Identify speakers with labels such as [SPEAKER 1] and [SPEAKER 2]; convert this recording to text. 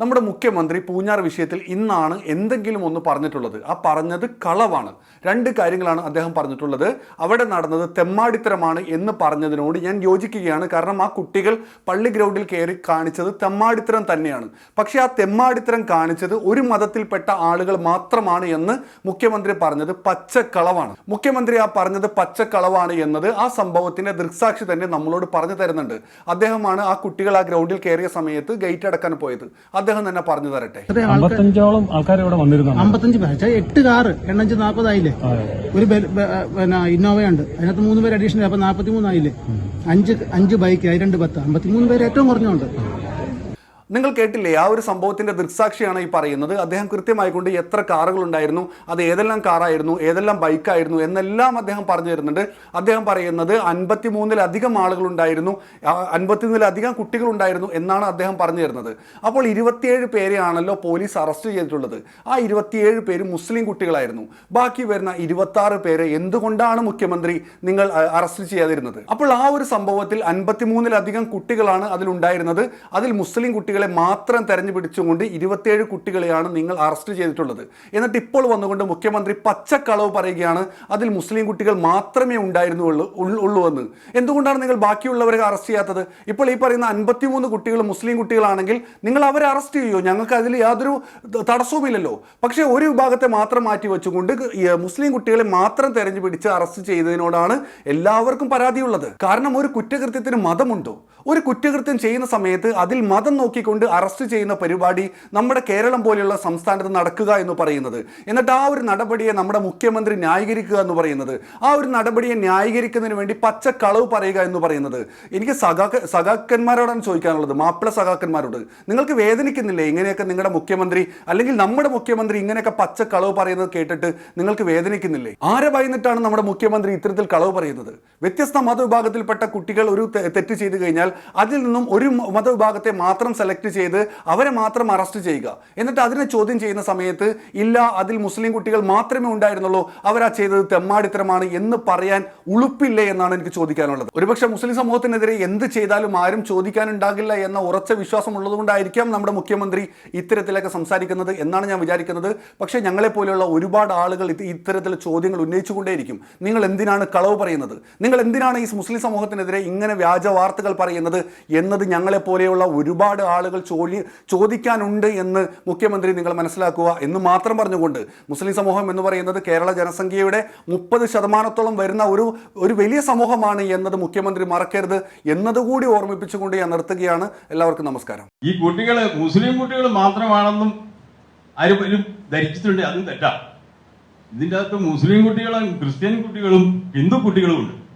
[SPEAKER 1] നമ്മുടെ മുഖ്യമന്ത്രി പൂഞ്ഞാർ വിഷയത്തിൽ ഇന്നാണ് എന്തെങ്കിലും ഒന്ന് പറഞ്ഞിട്ടുള്ളത്. ആ പറഞ്ഞത് കളവാണ്. രണ്ട് കാര്യങ്ങളാണ് അദ്ദേഹം പറഞ്ഞിട്ടുള്ളത്. അവിടെ നടന്നത് തെമ്മാടിത്തരമാണ് എന്ന് പറഞ്ഞതിനോട് ഞാൻ യോജിക്കുകയാണ്. കാരണം ആ കുട്ടികൾ പള്ളി ഗ്രൗണ്ടിൽ കയറി കാണിച്ചത് തെമ്മാടിത്തരം തന്നെയാണ്. പക്ഷേ ആ തെമ്മാടിത്തരം കാണിച്ചത് ഒരു മതത്തിൽപ്പെട്ട ആളുകൾ മാത്രമാണ് എന്ന് മുഖ്യമന്ത്രി പറഞ്ഞത് പച്ചക്കളവാണ്. മുഖ്യമന്ത്രി ആ പറഞ്ഞത് പച്ചക്കളവാണ് എന്നത് ആ സംഭവത്തിന്റെ ദൃക്സാക്ഷി തന്നെ നമ്മളോട് പറഞ്ഞു തരുന്നുണ്ട്. അദ്ദേഹമാണ് ആ കുട്ടികൾ ആ ഗ്രൗണ്ടിൽ കയറിയ സമയത്ത് ഗേറ്റ് അടക്കാൻ പോയത്. അദ്ദേഹം തന്നെ പറഞ്ഞു തരട്ടെ.
[SPEAKER 2] അമ്പത്തഞ്ചോളം ആൾക്കാർ ഇവിടെ വന്നിരുന്നു
[SPEAKER 3] അമ്പത്തഞ്ച് പേര്. എട്ട് കാറ് എണ്ണഞ്ച് നാൽപ്പതായില്ലേ ഒരു പിന്നെ ഇന്നോവയുണ്ട് അതിനകത്ത് മൂന്ന് പേര് അഡീഷണൽ അപ്പൊ നാൽപ്പത്തി മൂന്നായില്ലേ അഞ്ച് അഞ്ച് ബൈക്ക് രണ്ട് പത്ത്. അമ്പത്തിമൂന്ന് പേര് ഏറ്റവും കുറഞ്ഞുണ്ട്.
[SPEAKER 1] നിങ്ങൾ കേട്ടില്ലേ ആ ഒരു സംഭവത്തിന്റെ ദൃക്സാക്ഷിയാണ് ഈ പറയുന്നത്. അദ്ദേഹം കൃത്യമായിക്കൊണ്ട് എത്ര കാറുകൾ ഉണ്ടായിരുന്നു അത് ഏതെല്ലാം കാറായിരുന്നു ഏതെല്ലാം ബൈക്കായിരുന്നു എന്നെല്ലാം അദ്ദേഹം പറഞ്ഞു തരുന്നുണ്ട്. അദ്ദേഹം പറയുന്നത് അൻപത്തിമൂന്നിലധികം ആളുകൾ ഉണ്ടായിരുന്നു അൻപത്തിമൂന്നിലധികം കുട്ടികൾ ഉണ്ടായിരുന്നു എന്നാണ് അദ്ദേഹം പറഞ്ഞു തരുന്നത്. അപ്പോൾ ഇരുപത്തിയേഴ് പേരെയാണല്ലോ പോലീസ് അറസ്റ്റ് ചെയ്തിട്ടുള്ളത്. ആ ഇരുപത്തിയേഴ് പേര് മുസ്ലിം കുട്ടികളായിരുന്നു. ബാക്കി വരുന്ന ഇരുപത്തി പേരെ എന്തുകൊണ്ടാണ് മുഖ്യമന്ത്രി നിങ്ങൾ അറസ്റ്റ് ചെയ്യാതിരുന്നത്? അപ്പോൾ ആ ഒരു സംഭവത്തിൽ അൻപത്തിമൂന്നിലധികം കുട്ടികളാണ് അതിലുണ്ടായിരുന്നത്. അതിൽ മുസ്ലിം കുട്ടികളെ മാത്രം തെരഞ്ഞു പിടിച്ചുകൊണ്ട് ഇരുപത്തിയേഴ് കുട്ടികളെയാണ് നിങ്ങൾ അറസ്റ്റ് ചെയ്തിട്ടുള്ളത്. എന്നിട്ട് ഇപ്പോൾ വന്നുകൊണ്ട് മുഖ്യമന്ത്രി പച്ചക്കളവ് പറയുകയാണ് അതിൽ മുസ്ലിം കുട്ടികൾ മാത്രമേ ഉണ്ടായിരുന്നുള്ളൂ എന്ന്. എന്തുകൊണ്ടാണ് നിങ്ങൾ ബാക്കിയുള്ളവരെ അറസ്റ്റ് ചെയ്യാത്തത്? ഇപ്പോൾ ഈ പറയുന്ന അൻപത്തിമൂന്ന് കുട്ടികൾ മുസ്ലിം കുട്ടികളാണെങ്കിൽ നിങ്ങൾ അവരെ അറസ്റ്റ് ചെയ്യുമോ ഞങ്ങൾക്ക് അതിൽ യാതൊരു തടസ്സവുമില്ലല്ലോ. പക്ഷേ ഒരു വിഭാഗത്തെ മാത്രം മാറ്റി വെച്ചുകൊണ്ട് മുസ്ലിം കുട്ടികളെ മാത്രം തെരഞ്ഞു പിടിച്ച് അറസ്റ്റ് ചെയ്തതിനോടാണ് എല്ലാവർക്കും പരാതിയുള്ളത്. കാരണം ഒരു കുറ്റകൃത്യത്തിന് മതമുണ്ടോ? ഒരു കുറ്റകൃത്യം ചെയ്യുന്ന സമയത്ത് അതിൽ മതം നോക്കിക്കൊണ്ട് അറസ്റ്റ് ചെയ്യുന്ന പരിപാടി നമ്മുടെ കേരളം പോലെയുള്ള സംസ്ഥാനത്ത് നടക്കുക എന്ന് പറയുന്നത്. എന്നിട്ട് ആ ഒരു നടപടിയെ നമ്മുടെ മുഖ്യമന്ത്രി ന്യായീകരിക്കുക എന്ന് പറയുന്നത്. ആ ഒരു നടപടിയെ ന്യായീകരിക്കുന്നതിന് വേണ്ടി പച്ച കളവ് പറയുക എന്ന് പറയുന്നത്. എനിക്ക് സഖാക്ക സഖാക്കന്മാരോടാണ് ചോദിക്കാനുള്ളത് മാപ്പിള സഖാക്കന്മാരോട്. നിങ്ങൾക്ക് വേദനിക്കുന്നില്ലേ ഇങ്ങനെയൊക്കെ നിങ്ങളുടെ മുഖ്യമന്ത്രി? അല്ലെങ്കിൽ നമ്മുടെ മുഖ്യമന്ത്രി ഇങ്ങനെയൊക്കെ പച്ച കളവ് പറയുന്നത് കേട്ടിട്ട് നിങ്ങൾക്ക് വേദനിക്കുന്നില്ലേ? ആരെ ഭയന്നിട്ടാണ് നമ്മുടെ മുഖ്യമന്ത്രി ഇത്തരത്തിൽ കളവ് പറയുന്നത്? വ്യത്യസ്ത മതവിഭാഗത്തിൽപ്പെട്ട കുട്ടികൾ ഒരു തെറ്റ് ചെയ്തു കഴിഞ്ഞാൽ അതിൽ നിന്നും ഒരു മതവിഭാഗത്തെ മാത്രം സെലക്ട് ചെയ്ത് അവരെ മാത്രം അറസ്റ്റ് ചെയ്യുക. എന്നിട്ട് അതിനെ ചോദ്യം ചെയ്യുന്ന സമയത്ത് ഇല്ല അതിൽ മുസ്ലിം കുട്ടികൾ മാത്രമേ ഉണ്ടായിരുന്നുള്ളൂ. അവരാ ചെയ്തത് തെമ്മാടിത്തരമാണ് എന്ന് പറയാൻ ഉളുപ്പില്ല എന്നാണ് എനിക്ക് ചോദിക്കാനുള്ളത്. ഒരുപക്ഷെ മുസ്ലിം സമൂഹത്തിനെതിരെ എന്ത് ചെയ്താലും ആരും ചോദിക്കാനുണ്ടാകില്ല എന്ന ഉറച്ച വിശ്വാസം ഉള്ളതുകൊണ്ടായിരിക്കാം നമ്മുടെ മുഖ്യമന്ത്രി ഇത്തരത്തിലൊക്കെ സംസാരിക്കുന്നത് എന്നാണ് ഞാൻ വിചാരിക്കുന്നത്. പക്ഷേ ഞങ്ങളെ പോലെയുള്ള ഒരുപാട് ആളുകൾ ഇത് ഇത്തരത്തിൽ ചോദ്യങ്ങൾ ഉന്നയിച്ചുകൊണ്ടേയിരിക്കും. നിങ്ങൾ എന്തിനാണ് കളവ് പറയുന്നത്? നിങ്ങൾ എന്തിനാണ് ഈ മുസ്ലിം സമൂഹത്തിനെതിരെ ഇങ്ങനെ വ്യാജ വാർത്തകൾ പറയുന്നത്? എന്നത് ഞങ്ങളെ പോലെയുള്ള ഒരുപാട് ആളുകൾ ചോദ്യ ചോദിക്കാനുണ്ട് എന്ന് മുഖ്യമന്ത്രി നിങ്ങൾ മനസ്സിലാക്കുക എന്ന് മാത്രം പറഞ്ഞുകൊണ്ട് മുസ്ലിം സമൂഹം എന്ന് പറയുന്നത് കേരള ജനസംഖ്യയുടെ മുപ്പത് ശതമാനത്തോളം വരുന്ന ഒരു ഒരു വലിയ സമൂഹമാണ് എന്നത് മുഖ്യമന്ത്രി മറക്കരുത് എന്നതുകൂടി ഓർമ്മിപ്പിച്ചുകൊണ്ട് ഞാൻ നിർത്തുകയാണ്. എല്ലാവർക്കും നമസ്കാരം.
[SPEAKER 4] ഈ കുട്ടികൾ മുസ്ലിം കുട്ടികൾ മാത്രമാണെന്നും ആരും ധരിച്ചിട്ടുണ്ട് അതും തെറ്റാ. ഇതിന്റെ അകത്ത് മുസ്ലിം കുട്ടികളും ക്രിസ്ത്യൻ കുട്ടികളും ഹിന്ദു കുട്ടികളും ഉണ്ട്.